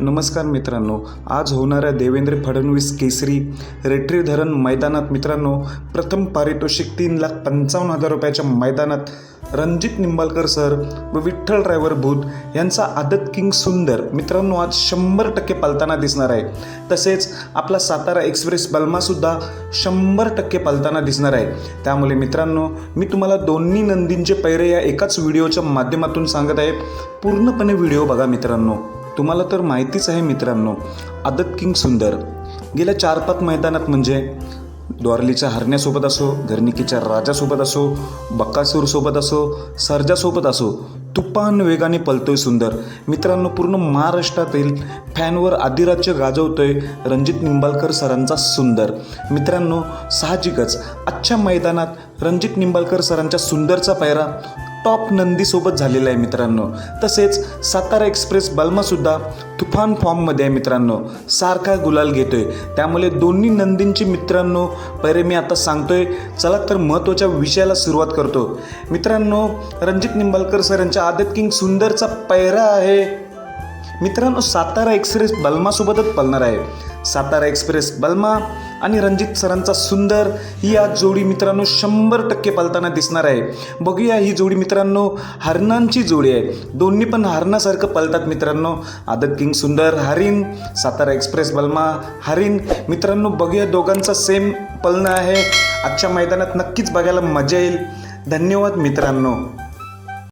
नमस्कार मित्रांनो आज होणाऱ्या देवेंद्र फडणवीस केसरी रेट्री धरण मैदानात मित्रांनो प्रथम पारितोषिक तीन लाख पंचावन्न हजार रुपयाच्या मैदानात रणजित निंबाळकर सर व विठ्ठल ड्रायव्हर भूत यांचा आदत किंग सुंदर मित्रांनो आज शंभर टक्के पालताना दिसणार आहे. तसेच आपला सातारा एक्सप्रेस बल्मासुद्धा शंभर टक्के पालताना दिसणार आहे. त्यामुळे मित्रांनो मी तुम्हाला दोन्ही नंदींचे पैरे या एकाच व्हिडिओच्या माध्यमातून सांगत आहे. पूर्णपणे व्हिडिओ बघा मित्रांनो. तुम्हाला तर माहितीच आहे मित्रांनो आदत किंग सुंदर. गेल्या चार पाच मैदानात म्हणजे द्वारलीच्या हरण्यासोबत असो घरनिकीच्या राजासोबत असो बक्कासूरसोबत असो सर्जासोबत असो तुफान वेगाने पलतोय सुंदर. मित्रांनो पूर्ण महाराष्ट्रातील फॅनवर आदिराज्य गाजवतोय रणजित निंबाळकर सरांचा सुंदर. मित्रांनो साहजिकच आजच्या मैदानात रणजित निंबाळकर सरांच्या सुंदरचा पायरा टॉप नंदीसोबत झालेला आहे मित्रांनो. तसेच सातारा एक्सप्रेस बल्मासुद्धा तुफान फॉर्ममध्ये आहे मित्रांनो. सारखा गुलाल घेतोय. त्यामुळे दोन्ही नंदींची मित्रांनो पैरे मी आता सांगतोय चला तर महत्त्वाच्या विषयाला सुरुवात करतो. मित्रांनो रणजित निंबाळकर सर यांच्या आदत किंग सुंदरचा पैरा आहे. मित्रांनो सातारा एक्सप्रेस बल्मासोबतच पळणार आहे. सातारा एक्सप्रेस बल्मा आणि रणजित सरांचा सुंदर ही आज जोडी मित्रांनो शंभर टक्के पालताना दिसणार आहे. बघूया ही जोडी मित्रांनो हरणांची जोडी आहे. दोन्ही पण हरणासारखं पालतात मित्रांनो. आदत किंग सुंदर हरिण सातारा एक्सप्रेस बलमा हरिण. मित्रांनो बघूया दोघांचा सेम पलणं आहे. आजच्या मैदानात नक्कीच बघायला मजा येईल. धन्यवाद मित्रांनो.